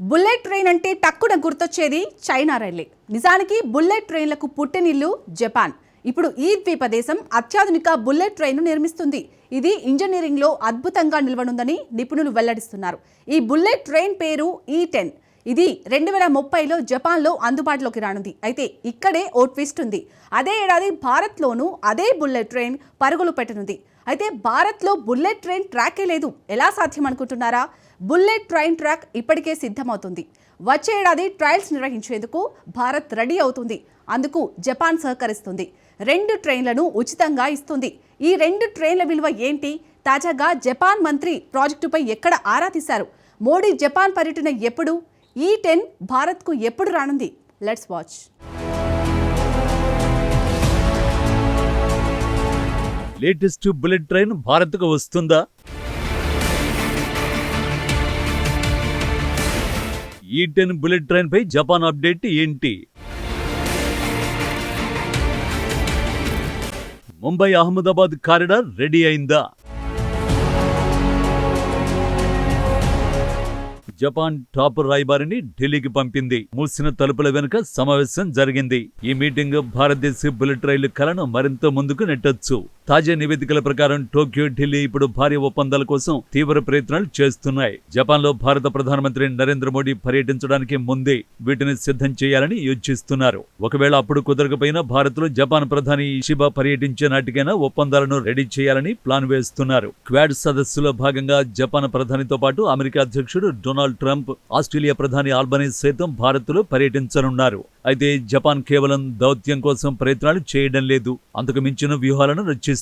Bullet train అంటే టక్కున గుర్తొచ్చేది చైనా రైలే నిజానికి బుల్లెట్ ట్రైన్లకు పుట్టినిల్లు జపాన్. ఇప్పుడు ఈ ద్వీప దేశం అత్యాధునిక బుల్లెట్ ట్రైన్ను నిర్మిస్తుంది. ఇది ఇంజనీరింగ్లో అద్భుతంగా నిలవనుందని నిపుణులు వెల్లడిస్తున్నారు. ఈ బుల్లెట్ ట్రైన్ పేరు ఈ టెన్. ఇది రెండు వేల ముప్పైలో జపాన్లో అందుబాటులోకి రానుంది. అయితే ఇక్కడే ఓ ట్విస్ట్ ఉంది. అదే ఏడాది భారత్లోనూ అదే బుల్లెట్ ట్రైన్ పరుగులు పెట్టనుంది. అయితే భారత్లో బుల్లెట్ ట్రైన్ ట్రాకే లేదు. ఎలా సాధ్యం అనుకుంటున్నారా? బుల్లెట్ ట్రైన్ ట్రాక్ ఇప్పటికే సిద్ధమవుతుంది. వచ్చే ఏడాది ట్రయల్స్ నిర్వహించేందుకు భారత్ రెడీ అవుతుంది. అందుకు జపాన్ సహకరిస్తుంది. రెండు ట్రైన్లను ఉచితంగా ఇస్తుంది. ఈ రెండు ట్రైన్ల విలువ ఏంటి? తాజాగా జపాన్ మంత్రి ప్రాజెక్టుపై ఎక్కడ ఆరా తీశారు? మోడీ జపాన్ పర్యటన ఎప్పుడు? ఈ టెన్ భారత్కు ఎప్పుడు రానుంది? Let's watch. Latest bullet train భారత్కు వస్తుందా? ఈ టెన్ బుల్లెట్ ట్రైన్ పై జపాన్ అప్డేట్ ఏంటి? ముంబై అహ్మదాబాద్ కారిడార్ రెడీ అయిందా? జపాన్ టాప్ రాయబారిని ఢిల్లీకి పంపింది. మూసిన తలుపుల వెనుక సమావేశం జరిగింది. ఈ మీటింగ్ భారతదేశ బుల్లెట్ రైలు కలను మరింత ముందుకు నెట్టొచ్చు. తాజా నివేదికల ప్రకారం టోక్యో ఢిల్లీ ఇప్పుడు భారీ ఒప్పందాల కోసం తీవ్ర ప్రయత్నాలు చేస్తున్నాయి. జపాన్లో భారత ప్రధానమంత్రి నరేంద్ర మోడీ పర్యటించడానికి ముందే వీటిని సిద్ధం చేయాలని యోచిస్తున్నారు. ఒకవేళ అప్పుడు కుదరకపోయినా భారత్లో జపాన్ ప్రధాని ఇషిబా పర్యటించే నాటికైనా ఒప్పందాలను రెడీ చేయాలని ప్లాన్ వేస్తున్నారు. క్వాడ్ సదస్సులో భాగంగా జపాన్ ప్రధానితో పాటు అమెరికా అధ్యక్షుడు డొనాల్డ్ ట్రంప్ ఆస్ట్రేలియా ప్రధాని ఆల్బనీస్ సైతం భారత్లో పర్యటించనున్నారు. అయితే జపాన్ కేవలం దౌత్యం కోసం ప్రయత్నాలు చేయడం లేదు. అంతకు మించిన వ్యూహాలను రచిస్తోంది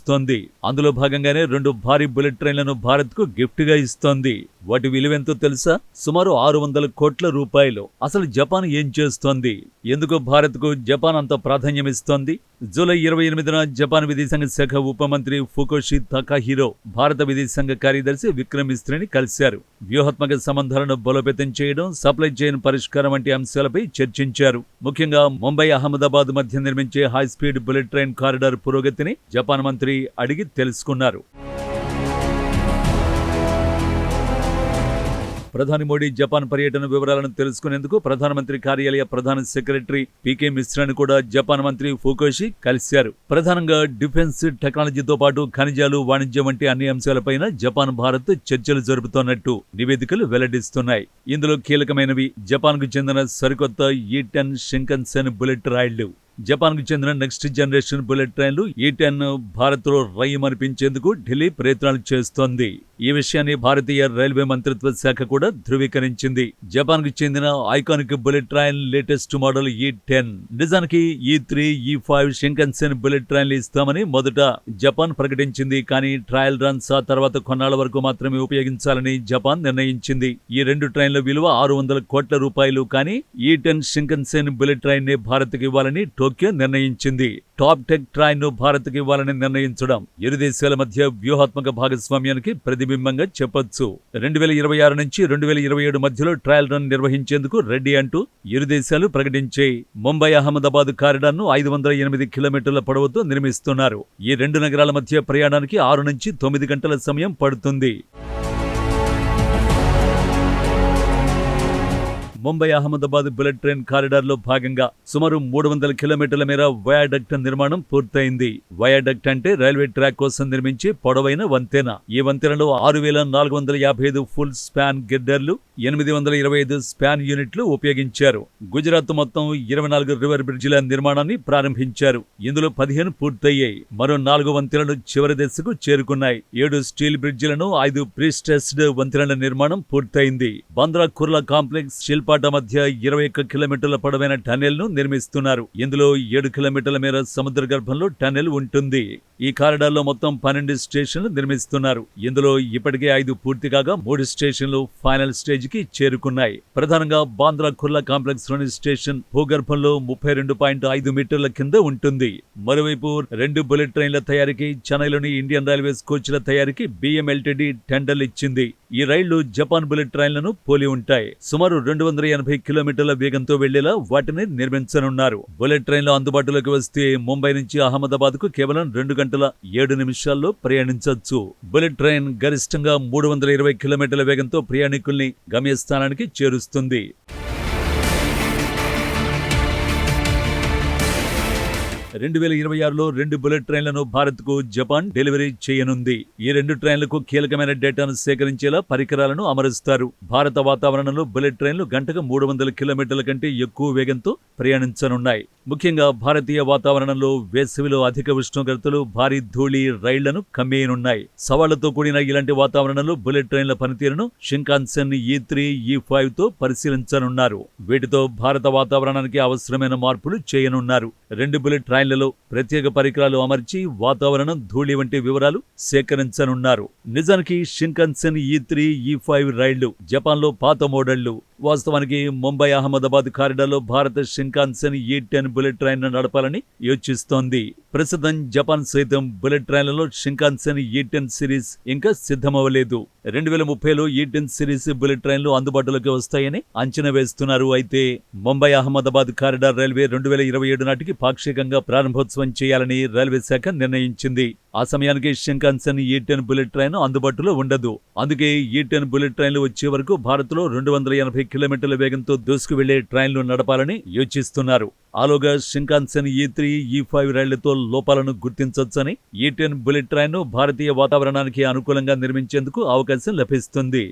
అందులో భాగంగానే రెండు భారీ బుల్లెట్ ట్రైన్లను భారత్కు గిఫ్ట్గా ఇస్తోంది. వాటి విలువెంతో తెలుసా? సుమారు ఆరు వందల కోట్ల రూపాయలు. అసలు జపాన్ ఏం చేస్తోంది? ఎందుకు భారత్కు జపాన్ అంత ప్రాధాన్యం ఇస్తోంది జూలై ఇరవై ఎనిమిదిన జపాన్ విదేశాంగ శాఖ ఉప మంత్రి ఫుకోషి తకాహిరో భారత విదేశాంగ కార్యదర్శి విక్రమ్ మిస్త్రిని కలిశారు. వ్యూహాత్మక సంబంధాలను బలోపేతం చేయడం సప్లై చైన్ పరిష్కారం వంటి అంశాలపై చర్చించారు. ముఖ్యంగా ముంబై అహ్మదాబాద్ మధ్య నిర్మించే high speed bullet train corridor పురోగతిని జపాన్ మంత్రి అడిగి తెలుసుకున్నారు. ప్రధాని మోడీ జపాన్ పర్యటన వివరాలను తెలుసుకునేందుకు ప్రధానమంత్రి కార్యాలయ ప్రధాన సెక్రటరీ పీకే మిశ్రాని కూడా జపాన్ మంత్రి ఫుకోషి కలిశారు. ప్రధానంగా డిఫెన్స్ టెక్నాలజీతో పాటు ఖనిజాలు వాణిజ్యం వంటి అన్ని అంశాలపైన జపాన్ భారత్ చర్చలు జరుపుతోన్నట్టు నివేదికలు వెల్లడిస్తున్నాయి. ఇందులో కీలకమైనవి జపాన్కు చెందిన సరికొత్త ఈ టెన్ షింకన్సెన్ బుల్లెట్ రైళ్ళు జపాన్కు చెందిన నెక్స్ట్ జనరేషన్ బుల్లెట్ ట్రైన్లు ఈ టెన్ భారత్లో లో రైమనిపించేందుకు ఢిల్లీ ప్రయత్నాలు చేస్తోంది. ఈ విషయాన్ని భారతీయ రైల్వే మంత్రిత్వ శాఖ కూడా ధృవీకరించింది. జపాన్కు చెందిన iconic bullet train latest model E ten నిజానికి ఈ త్రీ ఈ ఫైవ్ షింకన్సెన్ బుల్లెట్ ట్రైన్లు ఇస్తామని మొదట జపాన్ ప్రకటించింది. కానీ ట్రయల్ రన్స్ ఆ తర్వాత కొన్నాళ్ళ వరకు మాత్రమే ఉపయోగించాలని జపాన్ నిర్ణయించింది. ఈ రెండు ట్రైన్ల విలువ ఆరు వందల కోట్ల రూపాయలు. కానీ ఈ టెన్ షింకన్సెన్ బుల్లెట్ ట్రైన్ని భారత్కి ఇవ్వాలని టో టోక్యో నిర్ణయించింది. టాప్ టెక్ ట్రాయ్ను భారత్కి ఇవ్వాలని నిర్ణయించడం ఇరు దేశాల మధ్య వ్యూహాత్మక భాగస్వామ్యానికి ప్రతిబింబంగా చెప్పొచ్చు. రెండు వేల ఇరవై ఆరు నుంచి రెండు వేల ఇరవై ఏడు మధ్యలో ట్రయల్ రన్ నిర్వహించేందుకు రెడ్డి అంటూ ఇరు దేశాలు ప్రకటించాయి. ముంబై అహ్మదాబాద్ కారిడార్ను ఐదు వందల ఎనిమిది కిలోమీటర్ల పొడవుతో నిర్మిస్తున్నారు. ఈ రెండు నగరాల మధ్య ప్రయాణానికి ఆరు నుంచి తొమ్మిది గంటల సమయం పడుతుంది. ముంబై అహ్మదాబాద్ బుల్లెట్ ట్రైన్ కారిడార్లో భాగంగా సుమారు మూడు వందల కిలోమీటర్ల మేర వయాడక్ట్ నిర్మాణం పూర్తయింది. వయాడక్ట్ అంటే రైల్వే ట్రాక్ కోసం నిర్మించే పొడవైన వంతెన. ఈ వంతెనలో ఆరు వేల నాలుగు వందల యాభై ఐదు ఫుల్ స్పాన్ గిడ్డర్లు ఎనిమిది వందల ఇరవై ఐదు స్పాన్ యూనిట్లు ఉపయోగించారు. గుజరాత్ మొత్తం ఇరవై నాలుగు రివర్ బ్రిడ్జిల నిర్మాణాన్ని ప్రారంభించారు. ఇందులో పదిహేను పూర్తయ్యాయి. మరో నాలుగు వంతెనలు చివరి దశకు చేరుకున్నాయి. ఏడు స్టీల్ బ్రిడ్జిలను ఐదు ప్రీస్టెస్డ్ వంతెనల నిర్మాణం పూర్తయింది. బంద్రా కుర్లా కాంప్లెక్స్ శిల్పాట మధ్య ఇరవై ఒక్క కిలోమీటర్ల పొడవైన టనెల్ను నిర్మిస్తున్నారు. ఇందులో ఏడు కిలోమీటర్ల మేర సముద్ర గర్భంలో టనెల్ ఉంటుంది. ఈ కారిడార్లో మొత్తం పన్నెండు స్టేషన్లు నిర్మిస్తున్నారు. ఇందులో ఇప్పటికే ఐదు పూర్తి కాగా మూడు స్టేషన్లు ఫైనల్ స్టేజ్కి చేరుకున్నాయి. ప్రధానంగా బాంద్రా కుర్లా కాంప్లెక్స్లోని స్టేషన్ భూగర్భంలో ముప్పై రెండు పాయింట్ ఐదు మీటర్ల కింద ఉంటుంది. మరోవైపు రెండు బుల్లెట్ ట్రైన్ల తయారీకి చెన్నైలోని ఇండియన్ రైల్వేస్ కోచ్ల తయారీకి బిఎంఎల్టీడీ టెండర్లు ఇచ్చింది. ఈ రైళ్ళు జపాన్ బుల్లెట్ ట్రైన్లను పోలి ఉంటాయి. సుమారు రెండు వందల ఎనభై కిలోమీటర్ల వేగంతో వెళ్ళేలా వాటిని నిర్మించనున్నారు. బుల్లెట్ ట్రైన్లు అందుబాటులోకి వస్తే ముంబై నుంచి అహ్మదాబాద్కు కేవలం రెండు గంటల ఏడు నిమిషాల్లో ప్రయాణించవచ్చు. బుల్లెట్ ట్రైన్ గరిష్టంగా మూడు వందల ఇరవై కిలోమీటర్ల వేగంతో ప్రయాణికుల్ని గమ్యస్థానానికి చేరుస్తుంది. రెండు వేల ఇరవై ఆరులో రెండు బుల్లెట్ ట్రైన్లను భారత్కు జపాన్ డెలివరీ చేయనుంది. ఈ రెండు ట్రైన్లకు కీలకమైన డేటాను సేకరించేలా పరికరాలను అమరుస్తారు. భారత వాతావరణంలో బుల్లెట్ ట్రైన్లు గంటకు మూడు వందల కిలోమీటర్ల కంటే ఎక్కువ వేగంతో ప్రయాణించనున్నాయి. ముఖ్యంగా భారతీయ వాతావరణంలో వేసవిలో అధిక ఉష్ణోగ్రతలు భారీ ధూళి రైళ్ళను కమ్మేయనున్నాయి. సవాళ్ళతో కూడిన ఇలాంటి వాతావరణంలో బుల్లెట్ ట్రైన్ల పనితీరును షింకాన్సెన్ ఈ త్రీ ఈ ఫైవ్తో పరిశీలించనున్నారు. వీటితో భారత వాతావరణానికి అవసరమైన మార్పులు చేయనున్నారు. రెండు బుల్లెట్ ట్రైన్లలో ప్రత్యేక పరికరాలు అమర్చి వాతావరణం ధూళి వంటి వివరాలు సేకరించనున్నారు. నిజానికి షింకన్సెన్ ఈ త్రీ ఈ ఫైవ్ రైళ్ళు జపాన్లో పాత మోడళ్ళు. వాస్తవానికి ముంబై అహ్మదాబాద్ కారిడార్లో భారత షింకాన్సెన్ ఈ టెన్ బుల్లెట్ ట్రైన్ను నడపాలని యోచిస్తోంది. ప్రస్తుతం జపాన్ సైతం బుల్లెట్ ట్రైన్లలో షింకాన్సెన్ ఈ టెన్ సిరీస్ ఇంకా సిద్ధమవ్వలేదు. రెండు వేల ముప్పైలో ఈ టెన్ సిరీస్ బుల్లెట్ ట్రైన్లు అందుబాటులోకి వస్తాయని అంచనా వేస్తున్నారు. అయితే ముంబై అహ్మదాబాద్ కారిడార్ రైల్వే రెండు వేల ఇరవై ఏడు నాటికి పాక్షికంగా ప్రారంభోత్సవం చేయాలని రైల్వే శాఖ నిర్ణయించింది. ఆ సమయానికి షింకాన్సెన్ ఈ టెన్ బుల్లెట్ ట్రైన్ అందుబాటులో ఉండదు. అందుకే ఈ టెన్ బుల్లెట్ ట్రైన్లు వచ్చే వరకు భారత్లో రెండు వందల ఎనభై కిలోమీటర్ల వేగంతో దూసుకు వెళ్ళే ట్రైన్లు నడపాలని యోచిస్తున్నారు. ఆలోగా షింకాన్సెన్ ఈ త్రీ ఈ ఫైవ్ రైళ్ళతో లోపాలను గుర్తించొచ్చని ఈ టెన్ బుల్లెట్ ట్రైన్ను భారతీయ వాతావరణానికి అనుకూలంగా నిర్మించేందుకు అవకాశం లభిస్తుంది.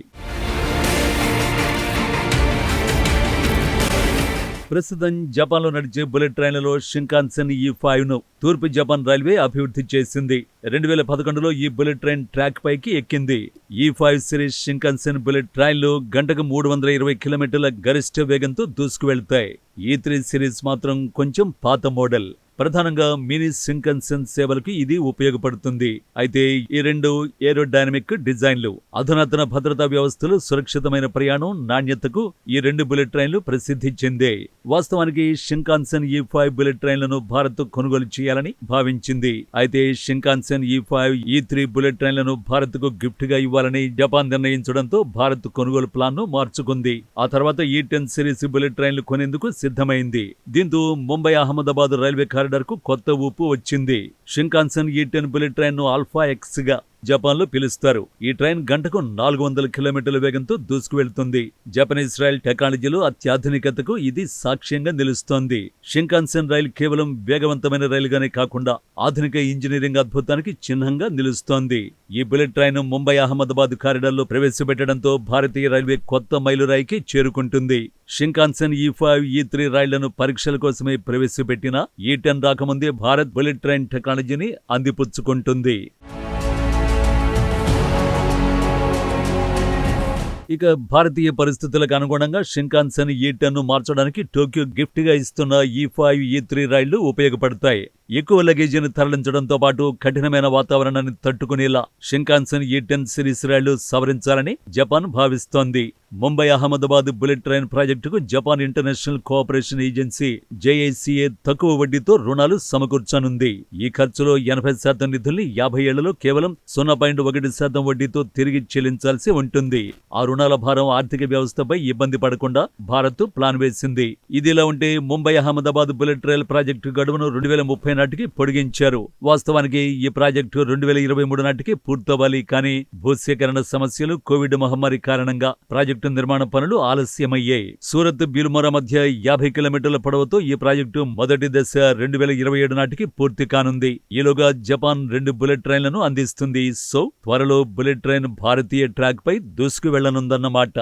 ప్రస్తుతం జపాన్లో నడిచే బుల్లెట్ ట్రైన్లలో షింకాన్సెన్ ఈ ఫైవ్ను తూర్పు జపాన్ రైల్వే అభివృద్ధి చేసింది. రెండు వేల పదకొండులో ఈ బుల్లెట్ ట్రైన్ ట్రాక్ పైకి ఎక్కింది. ఈ ఫైవ్ సిరీస్ షింకాన్సెన్ బుల్లెట్ ట్రైన్లు గంటకు మూడు వందల ఇరవై కిలోమీటర్ల గరిష్ట వేగంతో దూసుకువెళ్తాయి. ఈ త్రీ సిరీస్ మాత్రం కొంచెం పాత మోడల్. ప్రధానంగా మినీ సింకన్సెన్ సేవలకు ఇది ఉపయోగపడుతుంది. అయితే ఈ రెండు ఏరోడైనమిక్ డిజైన్లు అధునాతన భద్రతా వ్యవస్థలు సురక్షితమైన ప్రయాణం నాణ్యతకు ఈ రెండు బుల్లెట్ ట్రైన్లు ప్రసిద్ధి చెందే. వాస్తవానికి షింకాన్సెన్ ఈ ఫైవ్ బుల్లెట్ ట్రైన్లను భారత్ కొనుగోలు చేయాలని భావించింది. అయితే షింకాన్సెన్ ఈ ఫైవ్ ఈ త్రీ బుల్లెట్ ట్రైన్లను భారత్కు గిఫ్ట్గా ఇవ్వాలని జపాన్ నిర్ణయించడంతో భారత్ కొనుగోలు ప్లాన్ను మార్చుకుంది. ఆ తర్వాత ఈ టెన్ సిరీస్ బుల్లెట్ ట్రైన్లు కొనేందుకు సిద్ధమైంది. దీంతో ముంబై అహ్మదాబాద్ రైల్వే కారిడార్కు కొత్త ఊపు వచ్చింది. షింకాన్సన్ ఈ టెన్ బుల్లెట్ ట్రైన్ను ఆల్ఫా ఎక్స్గా జపాన్లో పిలుస్తారు. ఈ ట్రైన్ గంటకు నాలుగు వందల కిలోమీటర్ల వేగంతో దూసుకు వెళ్తుంది. జపనీస్ రైల్ టెక్నాలజీలో అత్యాధునికతకు ఇది సాక్ష్యంగా నిలుస్తోంది. షింకాన్సెన్ రైలు కేవలం వేగవంతమైన రైలుగానే కాకుండా ఆధునిక ఇంజనీరింగ్ అద్భుతానికి చిహ్నంగా నిలుస్తోంది. ఈ బుల్లెట్ ట్రైన్ ముంబై అహ్మదాబాద్ కారిడార్లో ప్రవేశపెట్టడంతో భారతీయ రైల్వే కొత్త మైలురాయికి చేరుకుంటుంది. షింకాన్సెన్ ఈ ఫైవ్ ఈ త్రీ రైళ్ళను పరీక్షల కోసమే ప్రవేశపెట్టిన ఈ టెన్ రాకముందే భారత్ బుల్లెట్ ట్రైన్ టెక్నాలజీని అందిపుచ్చుకుంటుంది. ఇక భారతీయ పరిస్థితులకు అనుగుణంగా షింకాన్సన్ ఈ టెన్ను మార్చడానికి టోక్యో గిఫ్ట్గా ఇస్తున్న ఈ ఫైవ్ ఈ త్రీ రైళ్ళు ఉపయోగపడతాయి. ఎక్కువ లగేజీని తరలించడంతో పాటు కఠినమైన వాతావరణాన్ని తట్టుకునేలా షింకాన్సన్ ఈ టెన్ సిరీస్ రైళ్ళు సవరించాలని జపాన్ భావిస్తోంది. ముంబై అహ్మదాబాద్ బుల్లెట్ ట్రైన్ ప్రాజెక్టుకు Japan international cooperation agency JICA తక్కువ వడ్డీతో రుణాలు సమకూర్చనుంది. ఈ ఖర్చులో ఎనభై శాతం నిధుల్ని యాభై ఏళ్ళలో కేవలం సున్నా పాయింట్ ఒకటి శాతం వడ్డీతో తిరిగి చెల్లించాల్సి ఉంటుంది. ఆ రుణాల భారం ఆర్థిక వ్యవస్థపై ఇబ్బంది పడకుండా భారత్ ప్లాన్ వేసింది. ఇదిలా ఉంటే Mumbai Ahmedabad bullet rail project గడువును రెండు వేల ముప్పై నాటికి పొడిగించారు. వాస్తవానికి ఈ ప్రాజెక్టు రెండు వేల ఇరవై మూడు నాటికి పూర్తవ్వాలి కానీ భూసేకరణ సమస్యలు కోవిడ్ మహమ్మారి కారణంగా ప్రాజెక్టు నిర్మాణ పనులు ఆలస్యమయ్యాయి. సూరత్ బిల్మోరా మధ్య యాభై కిలోమీటర్ల పొడవుతో ఈ ప్రాజెక్టు మొదటి దశ రెండు వేల ఇరవై ఏడు నాటికి పూర్తి కానుంది. ఈలోగా జపాన్ రెండు బుల్లెట్ ట్రైన్లను అందిస్తుంది. సో త్వరలో బుల్లెట్ ట్రైన్ భారతీయ ట్రాక్ పై దూసుకు ఉందన్నమాట.